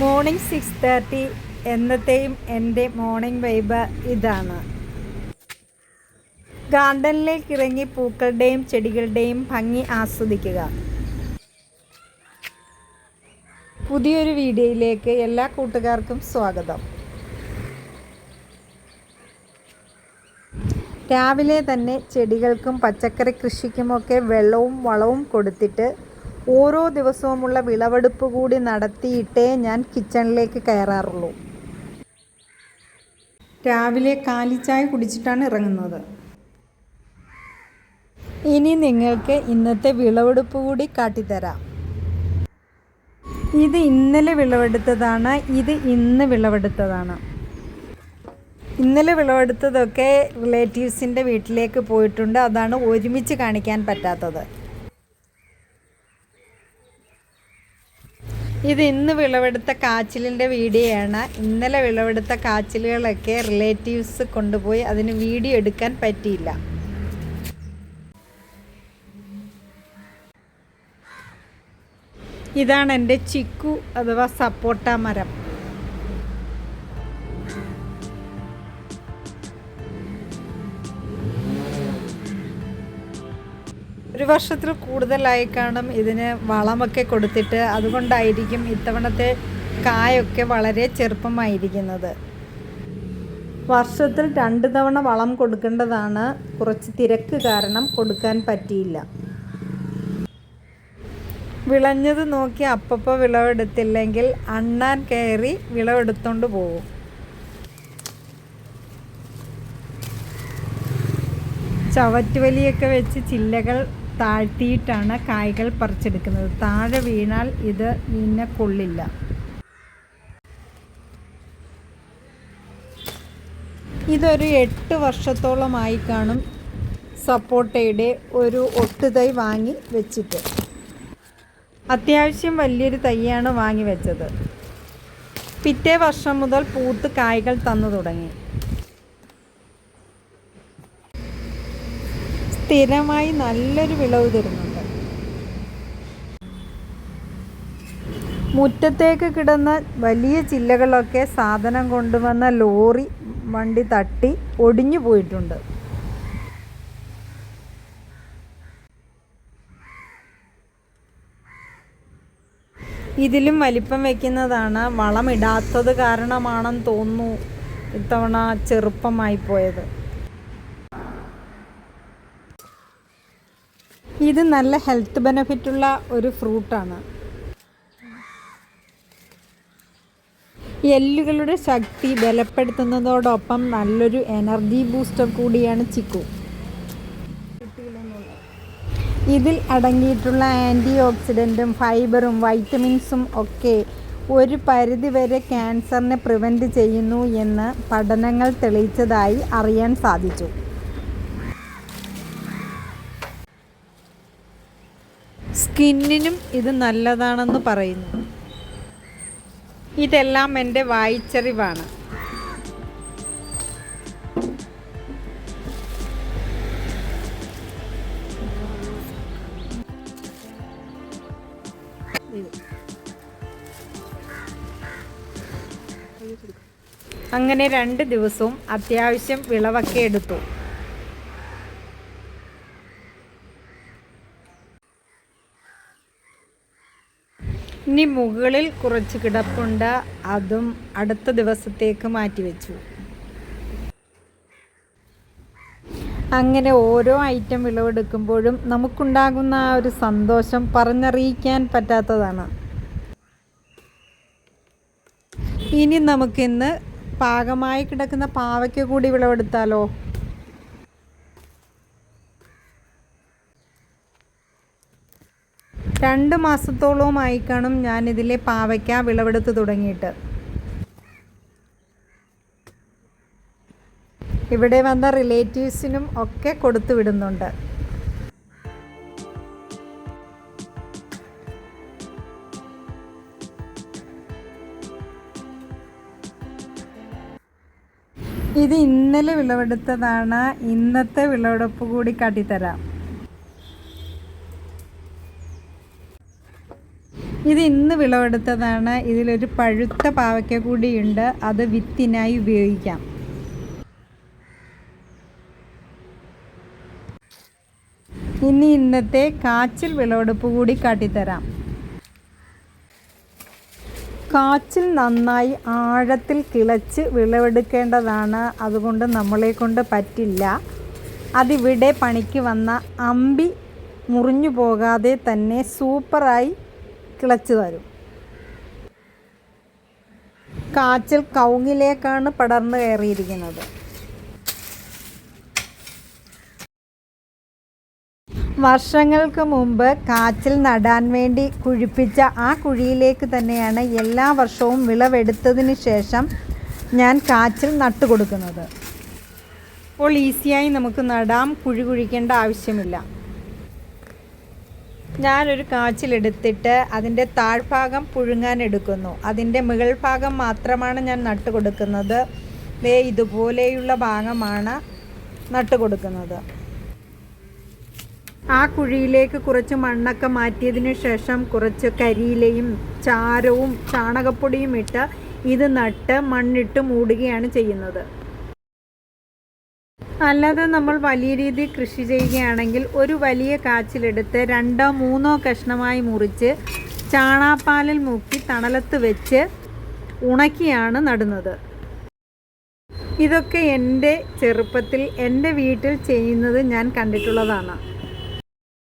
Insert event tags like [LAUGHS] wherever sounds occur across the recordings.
Morning six thirty എന്നത്തെയും എന്റെ morning vibe ഇതാണ്. ഗാർഡനിലേക്ക് ഇറങ്ങി പൂക്കളുടെയും ചെടികളുടെയും ഭംഗി ആസ്വദിക്കുക. പുതിയൊരു വീഡിയോയിലേക്ക് എല്ലാ കൂട്ടുകാർക്കും സ്വാഗതം. രാവിലെ തന്നെ ചെടികൾക്കും പച്ചക്കറി കൃഷിക്കുമൊക്കെ വെള്ളവും വളവും കൊടുത്തിട്ട് ഓരോ ദിവസവുമുള്ള വിളവെടുപ്പ് കൂടി നടത്തിയിട്ടേ ഞാൻ കിച്ചണിലേക്ക് കയറാറുള്ളൂ. രാവിലെ കാലിച്ചായ കുടിച്ചിട്ടാണ് ഇറങ്ങുന്നത്. ഇനി നിങ്ങൾക്ക് ഇന്നത്തെ വിളവെടുപ്പ് കൂടി കാട്ടിത്തരാം. ഇത് ഇന്നലെ വിളവെടുത്തതാണ് ഇത് ഇന്ന് വിളവെടുത്തതാണ്. ഇന്നലെ വിളവെടുത്തതൊക്കെ റിലേറ്റീവ്സിന്റെ വീട്ടിലേക്ക് പോയിട്ടുണ്ട് അതാണ് ഒരുമിച്ച് കാണിക്കാൻ പറ്റാത്തത്. ഇത് ഇന്ന് വിളവെടുത്ത കാച്ചിലിന്റെ വീഡിയോയാണ്. ഇന്നലെ വിളവെടുത്ത കാച്ചിലുകളൊക്കെ റിലേറ്റീവ്സ് കൊണ്ടുപോയി അതിന് വീഡിയോ എടുക്കാൻ പറ്റിയില്ല. ഇതാണ് എന്റെ ചിക്കു അഥവാ സപ്പോട്ട മരം. വർഷത്തിൽ കൂടുതലായി കാണും ഇതിന് വളമൊക്കെ കൊടുത്തിട്ട് അതുകൊണ്ടായിരിക്കും ഇത്തവണത്തെ കായൊക്കെ വളരെ ചെറുപ്പമായിരിക്കുന്നത്. വർഷത്തിൽ രണ്ട് തവണ വളം കൊടുക്കേണ്ടതാണ്. കുറച്ച് തിരക്ക് കാരണം കൊടുക്കാൻ പറ്റിയില്ല. വിളഞ്ഞത് നോക്കി അപ്പപ്പോൾ വിളവെടുത്തില്ലെങ്കിൽ അണ്ണാൻ കയറി വിളവെടുത്തോണ്ട് പോകും ചവറ്റുവലിയൊക്കെ വെച്ച് ചില്ലകൾ താഴ്ത്തിയിട്ടാണ് കായ്കൾ പറിച്ചെടുക്കുന്നത്. താഴെ വീണാൽ ഇത് നിന്നെ കൊള്ളില്ല. ഇതൊരു എട്ട് വർഷത്തോളമായി കാണും സപ്പോട്ടയുടെ ഒരു ഒട്ടുതൈ വാങ്ങി വെച്ചിട്ട്. അത്യാവശ്യം വലിയൊരു തൈയാണ് വാങ്ങി വെച്ചത്. പിറ്റേ വർഷം മുതൽ പൂത്ത് കായ്കൾ തന്നു തുടങ്ങി. സ്ഥിരമായി നല്ലൊരു വിളവ് തരുന്നുണ്ട്. മുറ്റത്തേക്ക് കിടന്ന വലിയ ചില്ലകളൊക്കെ സാധനം കൊണ്ടുവന്ന ലോറി വണ്ടി തട്ടി ഒടിഞ്ഞു പോയിട്ടുണ്ട്. ഇതിലും വലിപ്പം വെക്കുന്നതാണ് വളമിടാത്തത് കാരണമാണെന്ന് തോന്നുന്നു ഇത്തവണ ചെറുപ്പമായി പോയത് ഇത് നല്ല ഹെൽത്ത് ബെനഫിറ്റുള്ള ഒരു ഫ്രൂട്ടാണ് എല്ലുകളുടെ ശക്തി ബലപ്പെടുത്തുന്നതോടൊപ്പം നല്ലൊരു എനർജി ബൂസ്റ്റർ കൂടിയാണ് ചിക്കു. ഇതിൽ അടങ്ങിയിട്ടുള്ള ആന്റി ഓക്സിഡന്റും ഫൈബറും വൈറ്റമിൻസും ഒക്കെ ഒരു പരിധിവരെ ക്യാൻസറിനെ പ്രിവെന്റ് ചെയ്യുന്നു എന്ന് പഠനങ്ങൾ തെളിയിച്ചതായി അറിയാൻ സാധിച്ചു. സ്കിന്നിനും ഇത് നല്ലതാണെന്ന് പറയുന്നു. ഇതെല്ലാം എന്റെ വായിച്ചറിവാണ്. അങ്ങനെ രണ്ട് ദിവസവും അത്യാവശ്യം വിളവൊക്കെ എടുത്തു. ഇനി മുകളിൽ കുറച്ച് കിടപ്പുണ്ട്. അതും അടുത്ത ദിവസത്തേക്ക് മാറ്റിവെച്ചു അങ്ങനെ ഓരോ ഐറ്റം വിളവെടുക്കുമ്പോഴും നമുക്കുണ്ടാകുന്ന ആ ഒരു സന്തോഷം പറഞ്ഞറിയിക്കാൻ പറ്റാത്തതാണ്. ഇനി നമുക്കിന്ന് പാകമായി കിടക്കുന്ന പാവയ്ക്ക കൂടി വിളവെടുത്താലോ? രണ്ട് മാസത്തോളവുമായി കാണും ഞാൻ ഇതിലെ പാവയ്ക്ക വിളവെടുത്ത് തുടങ്ങിയിട്ട്. ഇവിടെ വന്ന റിലേറ്റീവ്സിനും ഒക്കെ കൊടുത്തു വിടുന്നുണ്ട്. ഇത് ഇന്നലെ വിളവെടുത്തതാണ്. ഇന്നത്തെ വിളവെടുപ്പ് കൂടി കാട്ടിത്തരാം. ഇത് ഇന്ന് വിളവെടുത്തതാണ്. ഇതിലൊരു പഴുത്ത പാവയ്ക്ക കൂടിയുണ്ട്. അത് വിത്തിനായി ഉപയോഗിക്കാം. ഇനി ഇന്നത്തെ കാച്ചിൽ വിളവെടുപ്പ് കൂടി കാട്ടിത്തരാം. കാച്ചിൽ നന്നായി ആഴത്തിൽ കിളച്ച് വിളവെടുക്കേണ്ടതാണ്. അതുകൊണ്ട് നമ്മളെ കൊണ്ട് പറ്റില്ല. അതിവിടെ പണിക്ക് വന്ന അമ്പി മുറിഞ്ഞു പോകാതെ തന്നെ സൂപ്പറായി കിളച്ച് തരും. കാച്ചിൽ കൗങ്ങിലേക്കാണ് പടർന്നു കയറിയിരിക്കുന്നത്. വർഷങ്ങൾക്ക് മുമ്പ് കാച്ചിൽ നടാൻ വേണ്ടി കുഴിപ്പിച്ച ആ കുഴിയിലേക്ക് തന്നെയാണ് എല്ലാ വർഷവും വിളവെടുത്തതിന് ശേഷം ഞാൻ കാച്ചിൽ നട്ടുകൊടുക്കുന്നത്. അപ്പോൾ ഈസിയായി നമുക്ക് നടാം കുഴി കുഴിക്കേണ്ട ആവശ്യമില്ല. ഞാനൊരു കാച്ചിലെടുത്തിട്ട് അതിന്റെ താഴ്ഭാഗം പുഴുങ്ങാൻ എടുക്കുന്നു. അതിന്റെ മുകൾ ഭാഗം മാത്രമാണ് ഞാൻ നട്ട് കൊടുക്കുന്നത്. ദേ ഇതുപോലെയുള്ള ഭാഗമാണ് നട്ട് കൊടുക്കുന്നത്. ആ കുഴിയിലേക്ക് കുറച്ച് മണ്ണൊക്കെ മാറ്റിയതിന് ശേഷം കുറച്ച് കരിയിലയും ചാരവും ചാണകപ്പൊടിയും ഇട്ട് ഇത് നട്ട് മണ്ണിട്ട് മൂടുകയാണ് ചെയ്യുന്നത്. അല്ലാതെ നമ്മൾ വലിയ രീതിയിൽ കൃഷി ചെയ്യുകയാണെങ്കിൽ ഒരു വലിയ കാച്ചിലെടുത്ത് രണ്ടോ മൂന്നോ കഷ്ണമായി മുറിച്ച് ചാണാപ്പാലിൽ മുക്കി തണലത്ത് വെച്ച് ഉണക്കിയാണ് നടുന്നത്. ഇതൊക്കെ എന്റെ ചെറുപ്പത്തിൽ എന്റെ വീട്ടിൽ ചെയ്യുന്നത് ഞാൻ കണ്ടിട്ടുള്ളതാണ്.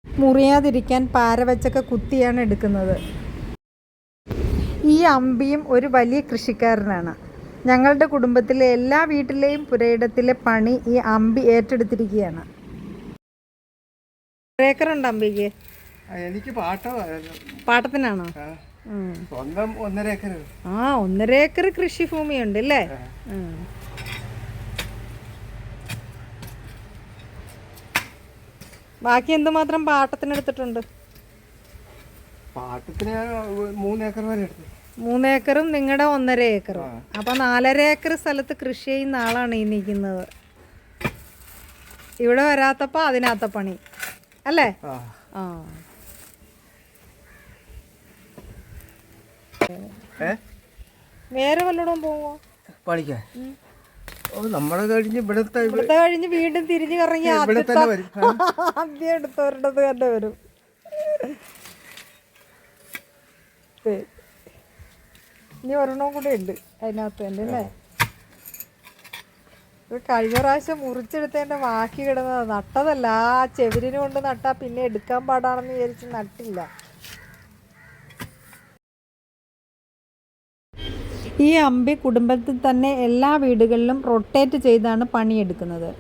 മുറിയാതിരിക്കാൻ പാര വെച്ചൊക്കെ കുത്തിയാണ് എടുക്കുന്നത്. ഈ അമ്പിയും ഒരു വലിയ കൃഷിക്കാരനാണ്. ഞങ്ങളുടെ കുടുംബത്തിലെ എല്ലാ വീട്ടിലെയും പുരയിടത്തിലെ പണി ഈ അമ്പി ഏറ്റെടുത്തിരിക്കുകയാണ്. ഏക്കറുണ്ട് അമ്പിക്ക്? എനിക്ക് പാട്ടത്തിനാണോ? സ്വന്തം ഒന്നര ഏക്കർ. ആ ഒന്നര ഏക്കർ കൃഷിഭൂമിയുണ്ട് അല്ലേ. ബാക്കി എന്തുമാത്രം പാട്ടത്തിന് ഞാൻ മൂന്ന് ഏക്കർ വരെ എടുത്തു. മൂന്നേക്കറും നിങ്ങളുടെ ഒന്നര ഏക്കറും. അപ്പൊ നാലര ഏക്കർ സ്ഥലത്ത് കൃഷി ചെയ്യുന്ന ആളാണ് ഈ നിൽക്കുന്നത് ഇവിടെ വരാത്തപ്പോ അതിനകത്ത പണി. അല്ലേ? ആ. വേറെ വല്ലയിടവും പോവോ? പണിക്കാൻ ഓ നമ്മളെ കഴിഞ്ഞ് ഇവിടുത്തെ ഇവ- ഇവിടുത്തെ കഴിഞ്ഞ് വീണ്ടും തിരിഞ്ഞു കറങ്ങി. [LAUGHS] ആദ്യം എടുത്തവരുടെ തന്നെ വരും. ഇനി ഒരെണ്ണം കൂടെ ഉണ്ട് അതിനകത്ത് തന്നെ അല്ലേ? ഇത് കഴിഞ്ഞ പ്രാവശ്യം മുറിച്ചെടുത്തതിന്റെ ബാക്കി കിടന്നത് നട്ടതല്ല. ആ ചെവിരിന് കൊണ്ട് നട്ടാ പിന്നെ എടുക്കാൻ പാടാണെന്ന് വിചാരിച്ച് നട്ടില്ല. ഈ അമ്പി കുടുംബത്തിൽ തന്നെ എല്ലാ വീടുകളിലും റൊട്ടേറ്റ് ചെയ്താണ് പണിയെടുക്കുന്നത്.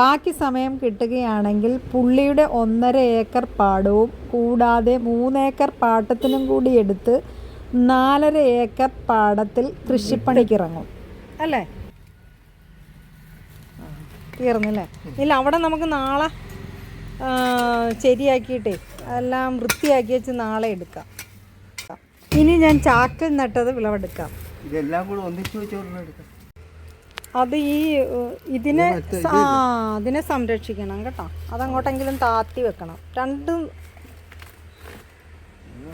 ബാക്കി സമയം കിട്ടുകയാണെങ്കിൽ പുള്ളിയുടെ ഒന്നര ഏക്കർ പാടവും കൂടാതെ മൂന്നേക്കർ പാട്ടത്തിനും കൂടി എടുത്ത് നാലര ഏക്കർ പാടത്തിൽ കൃഷിപ്പണിക്കിറങ്ങും. അല്ലേ? തീർന്നല്ലേ? ഇല്ല അവിടെ നമുക്ക് നാളെ ശരിയാക്കിയിട്ടേ എല്ലാം വൃത്തിയാക്കി വെച്ച് നാളെ എടുക്കാം. ഇനി ഞാൻ ചാക്കിൽ നട്ടത് വിളവെടുക്കാം. ഇതെല്ലാം കൂടെ ഒന്നിച്ചു വെച്ച് അത് ഈ ഇതിനെ ആ അതിനെ സംരക്ഷിക്കണം കേട്ടോ. അതങ്ങോട്ടെങ്കിലും താത്തി വെക്കണം. രണ്ടും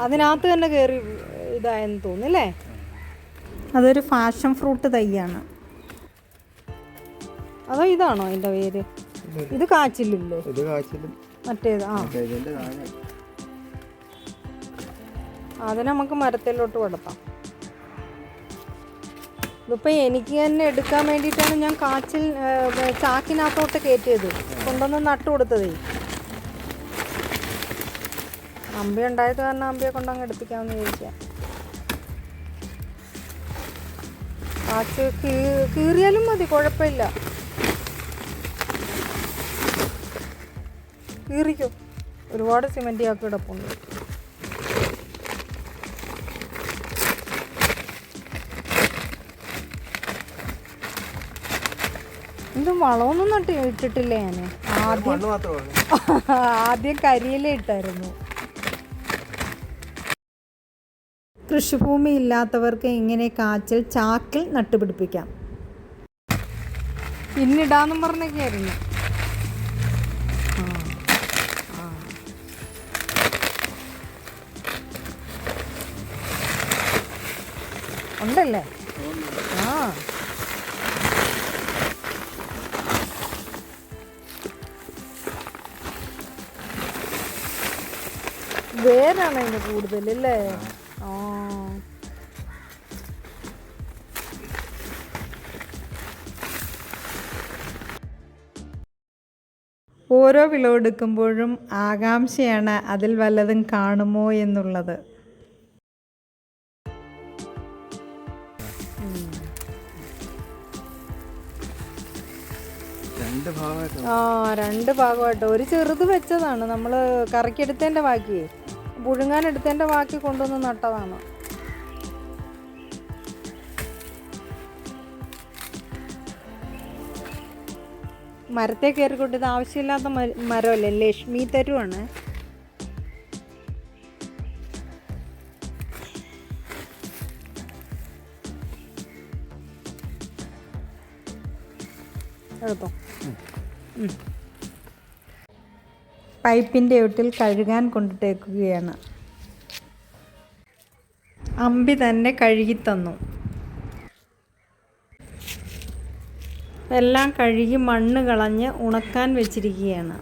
അതിനകത്ത് തന്നെ കയറി ഇതായെന്ന് തോന്നുന്നല്ലേ? അതൊരു ഫാഷൻ ഫ്രൂട്ട് തൈയാണ്. അതോ ഇതാണോ അതിന്റെ പേര്? ഇത് കാച്ചിലില്ലേ? ഇത് കാച്ചിലും മറ്റേത് ആ. അതിനെ നമുക്ക് മരത്തിലോട്ട് കൊടുക്കാം ഇതിപ്പോൾ എനിക്ക് തന്നെ എടുക്കാൻ വേണ്ടിയിട്ടാണ് ഞാൻ കാച്ചിൽ ചാക്കിനകത്തോട്ട് കയറ്റിയത്. കൊണ്ടുവന്ന് നട്ടു കൊടുത്തതേ. അമ്പി ഉണ്ടായത് കാരണം അമ്പിയെ കൊണ്ടങ്ങ് എടുപ്പിക്കാമെന്ന് ചോദിക്കാം കാച്ച് കീറിയാലും മതി കുഴപ്പമില്ല. കീറിക്കോ. ഒരുപാട് സിമെന്റ് ആക്കി കിടപ്പുണ്ട്. ഇത് വളമൊന്നും നട്ടി ഇട്ടിട്ടില്ല ഞാൻ ആദ്യം [LAUGHS] ആദ്യം കരിയില ഇട്ടായിരുന്നു. കൃഷിഭൂമി ഇല്ലാത്തവർക്ക് ഇങ്ങനെ കാച്ചിൽ ചാക്കിൽ നട്ടുപിടിപ്പിക്കാം. ഇന്നിടാന്നും പറഞ്ഞൊക്കെയായിരുന്നു. ഉണ്ടല്ലേ? ആ. വേരാണ് അതിന് കൂടുതൽ അല്ലേ? ആ. ഓരോ വിളവെടുക്കുമ്പോഴും ആകാംക്ഷയാണ് അതിൽ വല്ലതും കാണുമോ എന്നുള്ളത്. രണ്ട് ഭാഗമായിട്ട് ആ രണ്ട് ഭാഗമായിട്ട്. ഒരു ചെറുത് വെച്ചതാണ്. നമ്മൾ കറിക്കെടുത്തതിന്റെ ബാക്കി പുഴുങ്ങാൻ എടുത്തതിന്റെ ബാക്കി കൊണ്ടുവന്ന് നട്ടതാണ്. മരത്തെ കയറിക്കൊണ്ട് ഇത് ആവശ്യമില്ലാത്ത മര- മരമല്ലേ? ലക്ഷ്മി തരുവാണ്. എടുത്തോ? പൈപ്പിന്റെ ഒട്ടിൽ കഴുകാൻ കൊണ്ടിട്ടേക്കുകയാണ് അമ്പി തന്നെ കഴുകി തന്നു എല്ലാം കഴുകി മണ്ണ് കളഞ്ഞ് ഉണക്കാൻ വെച്ചിരിക്കുകയാണ്.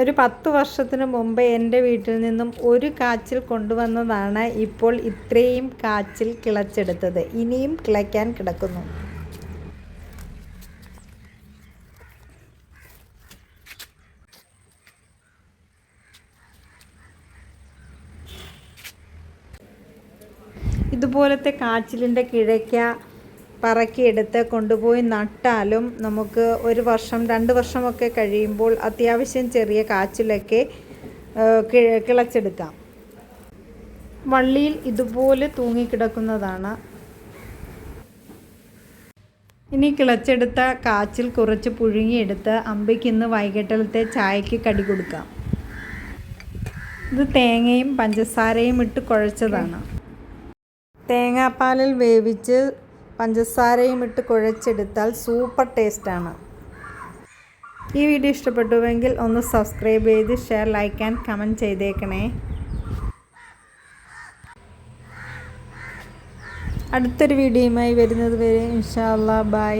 ഒരു പത്ത് വർഷത്തിന് മുമ്പ് എന്റെ വീട്ടിൽ നിന്നും ഒരു കാച്ചിൽ കൊണ്ടുവന്നതാണ് ഇപ്പോൾ ഇത്രയും കാച്ചിൽ കിളച്ചെടുത്തത്. ഇനിയും കിളയ്ക്കാൻ കിടക്കുന്നു. ഇതുപോലത്തെ കാച്ചിലിന്റെ കിഴയ്ക്ക പറക്കിയെടുത്ത് കൊണ്ടുപോയി നട്ടാലും നമുക്ക് ഒരു വർഷം രണ്ട് വർഷമൊക്കെ കഴിയുമ്പോൾ അത്യാവശ്യം ചെറിയ കാച്ചിലൊക്കെ കിളച്ചെടുക്കാം. വള്ളിയിൽ ഇതുപോലെ തൂങ്ങിക്കിടക്കുന്നതാണ്. ഇനി കിളച്ചെടുത്ത കാച്ചിൽ കുറച്ച് പുഴുങ്ങിയെടുത്ത് അമ്പയ്ക്ക് ഇന്ന് വൈകിട്ടലത്തെ ചായക്ക് കടി കൊടുക്കാം. ഇത് തേങ്ങയും പഞ്ചസാരയും ഇട്ട് കുഴച്ചതാണ്. തേങ്ങാപ്പാലിൽ വേവിച്ച് പഞ്ചസാരയും ഇട്ട് കുഴച്ചെടുത്താൽ സൂപ്പർ ടേസ്റ്റാണ്. ഈ വീഡിയോ ഇഷ്ടപ്പെട്ടുവെങ്കിൽ ഒന്ന് സബ്സ്ക്രൈബ് ചെയ്ത് ഷെയർ ലൈക്ക് ആൻഡ് കമന്റ് ചെയ്തേക്കണേ. അടുത്തൊരു വീഡിയോയുമായി വരുന്നത് വരെ ഇൻഷാ ബൈ.